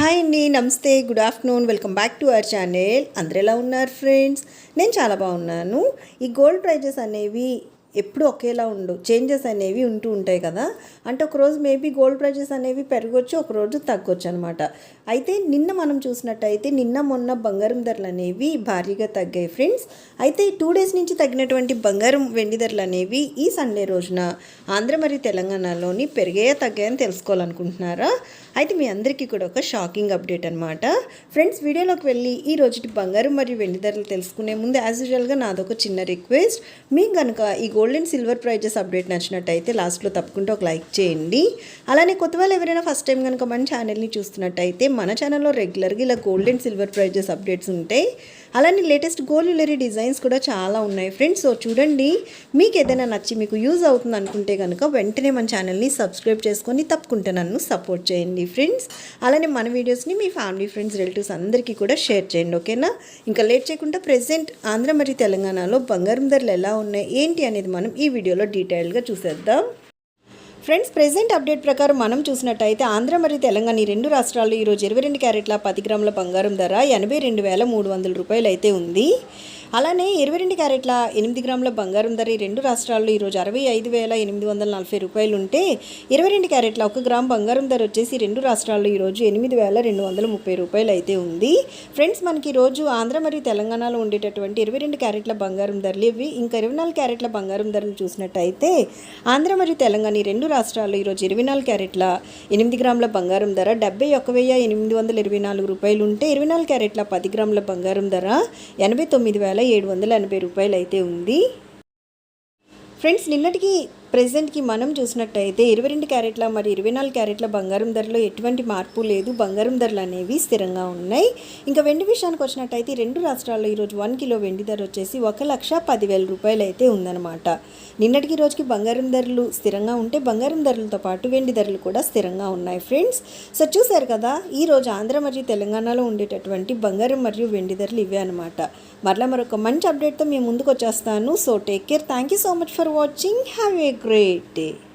Hi అండి నమస్తే good afternoon welcome back to our channel. అందరు ఎలా ఉన్నారు ఫ్రెండ్స్? నేను చాలా బాగున్నాను. ఈ గోల్డ్ ప్రైజెస్ అనేవి ఎప్పుడు ఒకేలా ఉండవు చేంజెస్ అనేవి ఉంటూ ఉంటాయి కదా. అంటే ఒకరోజు మేబీ గోల్డ్ ప్రైజెస్ అనేవి పెరగవచ్చు ఒకరోజు తగ్గొచ్చు అనమాట అయితే నిన్న మనం చూసినట్టయితే నిన్న మొన్న బంగారం ధరలు అనేవి భారీగా తగ్గాయి ఫ్రెండ్స్ అయితే టూ డేస్ నుంచి తగ్గినటువంటి బంగారం వెండి ధరలు అనేవి ఈ సండే రోజున ఆంధ్ర మరియు తెలంగాణలోని పెరిగాయా తగ్గాయని తెలుసుకోవాలనుకుంటున్నారా? అయితే మీ అందరికీ కూడా ఒక షాకింగ్ అప్డేట్ అనమాట ఫ్రెండ్స్ వీడియోలోకి వెళ్ళి ఈ రోజుటి బంగారం మరియు వెండి ధరలు తెలుసుకునే ముందు యాజ్ యూజువల్గా నాదొక చిన్న రిక్వెస్ట్ మీకు కనుక ఈ gold and silver prices update నచ్చినట్టయితే లాస్ట్లో తప్పకుండా ఒక లైక్ చేయండి. అలానే కొత్త వాళ్ళు ఎవరైనా ఫస్ట్ టైం కనుక మన ఛానల్ని చూస్తున్నట్టయితే మన ఛానల్లో రెగ్యులర్గా ఇలా gold and silver prices updates ఉంటాయి. అలానే లేటెస్ట్ గోల్యులరీ డిజైన్స్ కూడా చాలా ఉన్నాయి. ఫ్రెండ్స్ సో చూడండి మీకు ఏదైనా నచ్చి మీకు యూజ్ అవుతుంది అనుకుంటే కనుక వెంటనే మన ఛానల్ని సబ్స్క్రైబ్ చేసుకొని తప్పకుండా నన్ను సపోర్ట్ చేయండి ఫ్రెండ్స్. అలానే మన వీడియోస్ని మీ ఫ్యామిలీ ఫ్రెండ్స్ రిలేటివ్స్ అందరికీ కూడా షేర్ చేయండి ఓకేనా? ఇంకా లేట్ చేయకుండా ప్రెసెంట్ ఆంధ్ర మరియు తెలంగాణలో బంగారం ధరలు ఎలా ఉన్నాయి ఏంటి అనేది మనం ఈ వీడియోలో డీటెయిల్గా చూసేద్దాం. ఫ్రెండ్స్ ప్రెసెంట్ అప్డేట్ ప్రకారం మనం చూసినట్టయితే ఆంధ్ర మరియు తెలంగాణ ఈ రెండు రాష్ట్రాల్లో ఈరోజు ఇరవై రెండు క్యారెట్ల పది గ్రాముల బంగారం ధర ఎనభై రెండు వేల మూడు వందల రూపాయలు అయితే ఉంది. అలానే ఇరవై రెండు క్యారెట్ల ఎనిమిది గ్రాముల బంగారం ధర ఈ రెండు రాష్ట్రాల్లో ఈరోజు అరవై ఐదు వేల ఎనిమిది వందల నలభై రూపాయలు ఉంటే ఇరవై రెండు క్యారెట్ల ఒక గ్రామ్ బంగారం ధర వచ్చేసి రెండు రాష్ట్రాల్లో ఈరోజు ఎనిమిది వేల రెండు వందల ముప్పై రూపాయలు అయితే ఉంది. ఫ్రెండ్స్ మనకి ఈరోజు ఆంధ్ర మరియు తెలంగాణలో ఉండేటటువంటి ఇరవై రెండు క్యారెట్ల బంగారం ధరలు ఇవి. ఇంకా ఇరవై నాలుగు క్యారెట్ల బంగారం ధరలు చూసినట్టయితే ఆంధ్ర మరియు తెలంగాణ ఈ రెండు రాష్ట్రాల్లో ఈరోజు ఇరవై నాలుగు క్యారెట్ల ఎనిమిది గ్రాముల బంగారం ధర డెబ్బై ఒక వెయ్యి ఎనిమిది వందల ఇరవై నాలుగు రూపాయలు ఉంటే ఇరవై నాలుగు క్యారెట్ల పది గ్రాముల బంగారం ధర ఎనభై తొమ్మిది వేల ఏడు వందల ఎనభై రూపాయలు అయితే ఉంది. ఫ్రెండ్స్ నిన్నటికి ప్రెసెంట్కి మనం చూసినట్టయితే ఇరవై రెండు క్యారెట్ల మరి ఇరవై నాలుగు క్యారెట్ల బంగారం ధరలో ఎటువంటి మార్పు లేదు. బంగారం ధరలు అనేవి స్థిరంగా ఉన్నాయి. ఇంకా వెండి విషయానికి వచ్చినట్టయితే రెండు రాష్ట్రాల్లో ఈరోజు వన్ కిలో వెండి ధర వచ్చేసి ఒక లక్ష పదివేల రూపాయలు అయితే ఉందన్నమాట. నిన్నటికి రోజుకి బంగారం ధరలు స్థిరంగా ఉంటే బంగారం ధరలతో పాటు వెండి ధరలు కూడా స్థిరంగా ఉన్నాయి ఫ్రెండ్స్. సో చూశారు కదా ఈరోజు ఆంధ్ర మరియు తెలంగాణలో ఉండేటటువంటి బంగారం మరియు వెండి ధరలు ఇవే అనమాట మరలా మరొక మంచి అప్డేట్తో మేము ముందుకు వచ్చేస్తాను. So take care. Thank you so much for watching. Have a great day.